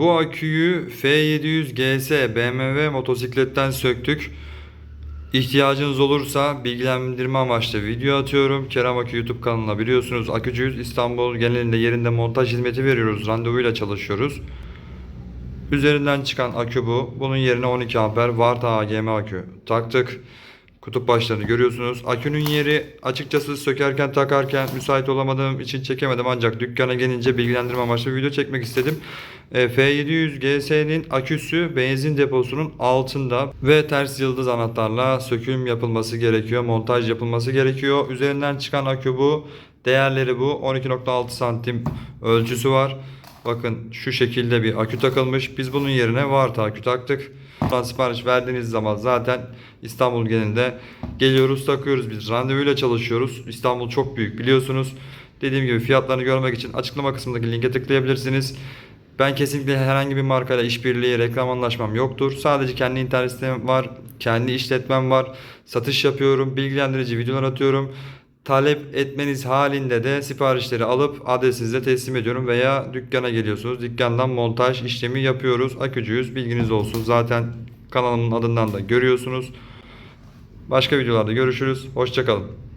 bu aküyü F700 GS BMW motosikletten söktük. İhtiyacınız olursa bilgilendirme amaçlı video atıyorum. Kerem Akü YouTube kanalına biliyorsunuz. Akücüyüz. İstanbul genelinde yerinde montaj hizmeti veriyoruz. Randevuyla çalışıyoruz. Üzerinden çıkan akü bu. Bunun yerine 12 amper Varta AGM akü taktık. Kutup başlarını görüyorsunuz. Akünün yeri açıkçası sökerken takarken müsait olamadığım için çekemedim ancak dükkana gelince bilgilendirme amaçlı video çekmek istedim. E, F700 GS'nin aküsü benzin deposunun altında ve ters yıldız anahtarla söküm yapılması gerekiyor. Montaj yapılması gerekiyor. Üzerinden çıkan akü bu. Değerleri bu. 12.6 santim ölçüsü var. Bakın şu şekilde bir akü takılmış. Biz bunun yerine Varta akü taktık. Buradan sipariş verdiğiniz zaman zaten İstanbul genelinde geliyoruz takıyoruz biz. Randevuyla çalışıyoruz. İstanbul çok büyük biliyorsunuz. Dediğim gibi fiyatlarını görmek için açıklama kısmındaki linke tıklayabilirsiniz. Ben kesinlikle herhangi bir markayla işbirliği, reklam anlaşmam yoktur. Sadece kendi internet sitem var, kendi işletmem var. Satış yapıyorum, bilgilendirici videolar atıyorum. Talep etmeniz halinde de siparişleri alıp adresinize teslim ediyorum veya dükkana geliyorsunuz. Dükkandan montaj işlemi yapıyoruz. Akücüyüz. Bilginiz olsun. Zaten kanalımın adından da görüyorsunuz. Başka videolarda görüşürüz. Hoşçakalın.